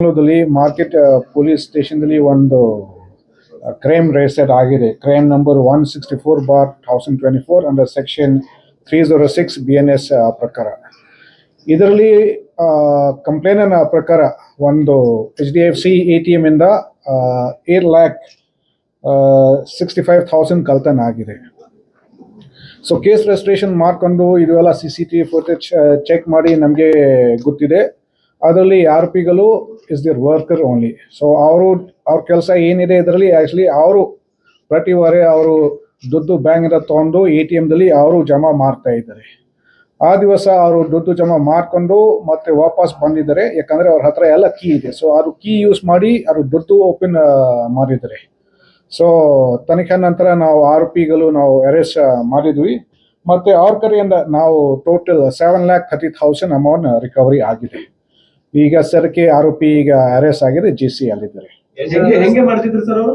ಬೆಂಗಳೂರಲ್ಲಿ market police ಸ್ಟೇಷನ್ದಲ್ಲಿ ಒಂದು ಕ್ರೈಮ್ ರಿಜಿಸ್ಟರ್ಡ್ ಆಗಿದೆ. Crime number one sixty four bar thousand twenty four under section three zero six B N S ಪ್ರಕಾರ. ಇದರಲ್ಲಿ ಕಂಪ್ಲೇನ ಪ್ರಕಾರ ಒಂದು H D F C A T ಎಮ್ಮಿಂದ eight lakh sixty five thousand ಕಲ್ತನ್ ಆಗಿದೆ. So case registration ಮಾಡ್ಕೊಂಡು ಇದೆಲ್ಲ C C T V footage check ಮಾಡಿ ನಮಗೆ ಗೊತ್ತಿದೆ. ಅದರಲ್ಲಿ R ಪಿಗಳು is their worker only so ಅವರು, ಅವ್ರ ಕೆಲಸ ಏನಿದೆ ಇದರಲ್ಲಿ ಆ್ಯಕ್ಚುಲಿ ಅವರು ಪ್ರತಿ ವಾರ ಅವರು ದುಡ್ಡು ಬ್ಯಾಂಕಿಂದ ತೊಗೊಂಡು ಎ ಟಿ ಎಮ್ದಲ್ಲಿ ಅವರು ಜಮಾ ಮಾಡ್ತಾ ಇದ್ದಾರೆ. ಆ ದಿವಸ ಅವರು ದುಡ್ಡು ಜಮಾ ಮಾಡ್ಕೊಂಡು ಮತ್ತೆ ವಾಪಸ್ ಬಂದಿದ್ದಾರೆ. ಯಾಕಂದ್ರೆ ಅವ್ರ ಹತ್ರ ಎಲ್ಲ ಕೀ ಇದೆ. ಸೊ ಅದು ಕೀ ಯೂಸ್ ಮಾಡಿ ಅವರು ದುಡ್ಡು ಓಪನ್ ಮಾಡಿದ್ದಾರೆ. ಸೊ ತನಿಖೆ ನಂತರ ನಾವು ಆರೋಪಿಗಳು ನಾವು ಅರೆಸ್ಟ್ ಮಾಡಿದ್ವಿ. ಮತ್ತೆ ಅವ್ರ ಕಡೆಯಿಂದ ನಾವು total seven lakh thirty thousand amount recovery ಆಗಿದೆ. ಈಗ ಸರ್ಕೆ ಆರೋಪಿ ಈಗ ಅರೆಸ್ಟ್ ಆಗಿದೆ ಜಿ ಸಿ ಅಲ್ಲಿದ್ದಾರೆ. ಹೆಂಗೆ ಹೆಂಗೆ ಮಾಡ್ತಿದ್ರು ಸರ್ ಅವರು?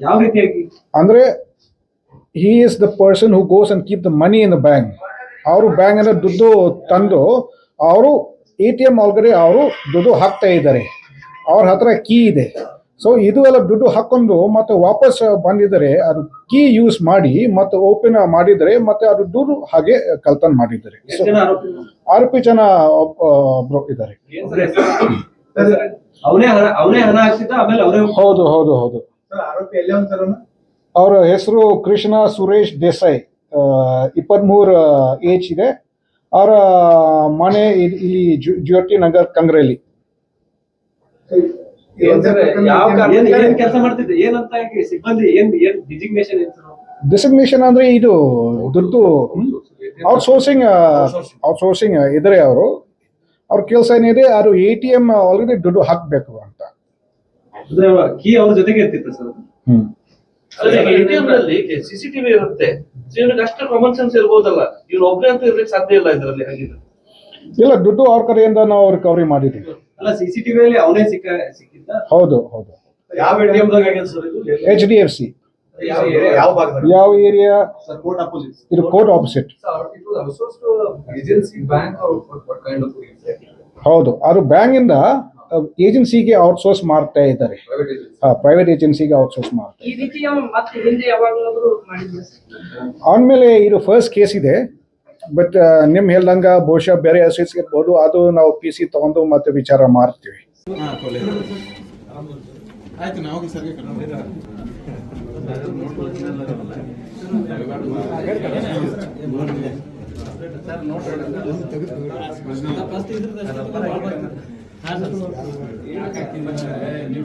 ಯಾವ ರೀತಿಯಾಗಿ? ಅಂದ್ರೆ he is the person who goes and keep the money in the bank ಅವರು ಬ್ಯಾಂಕ್ ಅಂದ್ರೆ ದುಡ್ಡು ತಂದು ಅವರು ಎ ಟಿ ಎಂ ಒಳಗಡೆ ಅವರು ದುಡ್ಡು ಹಾಕ್ತಾ ಇದ್ದಾರೆ. ಅವ್ರ ಹತ್ರ ಕೀ ಇದೆ. ಸೊ ಇದು ಎಲ್ಲ ದುಡ್ಡು ಹಾಕೊಂಡು ಮತ್ತೆ ವಾಪಸ್ ಬಂದಿದ್ದಾರೆ ಅದು ಕೀ ಯೂಸ್ ಮಾಡಿ ಮತ್ತೆ ಓಪನ್ ಮಾಡಿದರೆ ಮತ್ತೆ ಅದು ದುಡ್ಡು ಹಾಗೆ ಕಲ್ತನ್ ಮಾಡಿದ್ದಾರೆ. ಆರೋಪಿ ಜನ ಇದ್ದಾರೆ. ಹೌದು ಹೌದು ಹೌದು. ಅವರ ಹೆಸರು ಕೃಷ್ಣ ಸುರೇಶ್ ದೇಸಾಯಿ ಇಪ್ಪತ್ಮೂರು ಏಜ್ ಇದೆ. ಅವರ ಮನೆ ಇಲ್ಲಿ ಜ್ಯೋತಿ ನಗರ್ ಕಂಗ್ರೆಲಿ. ಕೆಲಸ ಮಾಡ್ತಿದ್ದೆ ಏನಂತ ಹೇಗೆ ಸಿಬ್ಬಂದಿ ಏನ್ ಏನ್ ಡಿಸಿಗ್ನೇಷನ್ ಅಂದ್ರೆ ಇದು ದುಡ್ಡು ಔಟ್ಸೋರ್ಸಿಂಗ್ ಔಟ್ಸೋರ್ಸಿಂಗ್ ಇದ್ರೆ ಅವರು. ಅವ್ರ ಕೆಲಸ ಏನಿದೆ ಅದು ಎ ಟಿ ಎಂ ಆಲ್ರೆಡಿ ದುಡ್ಡು ಹಾಕ್ಬೇಕು ಅಂತ. ಕೀ ಅವ್ರ ಜೊತೆಗೆ ಇರ್ತಿತ್ತು ಸರ್. ಹ್ಮ್. ಸಿಸಿಟಿವಿ ಇರುತ್ತೆ. ಅಷ್ಟು ಕಾಮನ್ ಸೆನ್ಸ್ ಇರ್ಬೋದಲ್ಲ. ಒಬ್ಬರೇ ಅಂತ ಇರ್ಲಿಕ್ಕೆ ಸಾಧ್ಯ ಇಲ್ಲ ಇದರಲ್ಲಿ ಹಾಗಿದ್ರೆ. ಇಲ್ಲ ದುಡ್ಡು ಅವ್ರ ಕಡೆಯಿಂದ ನಾವು ರಿಕವರಿ ಮಾಡಿದ್ದೀವಿ. ಅಲ್ಲ ಸಿಸಿಟಿವಿ ಅಲ್ಲಿ ಅವನೇ ಸಿಕ್ಕ ಸಿಕ್ಕಿದ್ದ? ಹೌದು ಹೌದು. ಯಾವ ಎಟಿಎಂ ದಾಗ ಆಗ್ಯದ ಸರ್ ಇದು? ಎಚ್ ಡಿ ಎಫ್ ಸಿ ಯಾವ area? ಯಾವ ಭಾಗದಲ್ಲಿ? ಯಾವ ಏರಿಯಾ? ಸರ್ ಕೋರ್ಟ್ ಅಪೋಸಿಟ್ ಇದು court opposite sir it to agency bank or what, what kind of exactly? ಹೌದು ಅದು ಬ್ಯಾಂಕಿಂದ ಏಜೆನ್ಸಿಗೆ ಔಟ್ಸೋರ್ಸ್ ಮಾಡ್ತಾ ಇದ್ದಾರೆ. ಪ್ರೈವೇಟ್ ಏಜೆನ್ಸಿಗೆ ಔಟ್ಸೋರ್ಸ್ ಮಾಡ್ತಾರೆ ಈ ರೀತಿಯ ಮತ್ತೆ ಹಿಂದೆ ಯಾವಾಗಲಾದ್ರೂ ಮಾಡಿದ್ವಿ ಆಮೇಲೆ ಇದು ಫಸ್ಟ್ ಕೇಸ್ ಇದೆ. ಬಟ್ uh, ನಿಮ್ ಹೇಳ್ದಂಗ ಬಹುಶಃ ಬೇರೆ ಹಸೀಸ್ ಇರ್ಬೋದು. ಅದು ನಾವು ಪಿ ಸಿ ತಗೊಂಡು ಮತ್ತೆ ವಿಚಾರ ಮಾಡ್ತೀವಿ. ನೀವು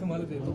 तुम्हाला देतो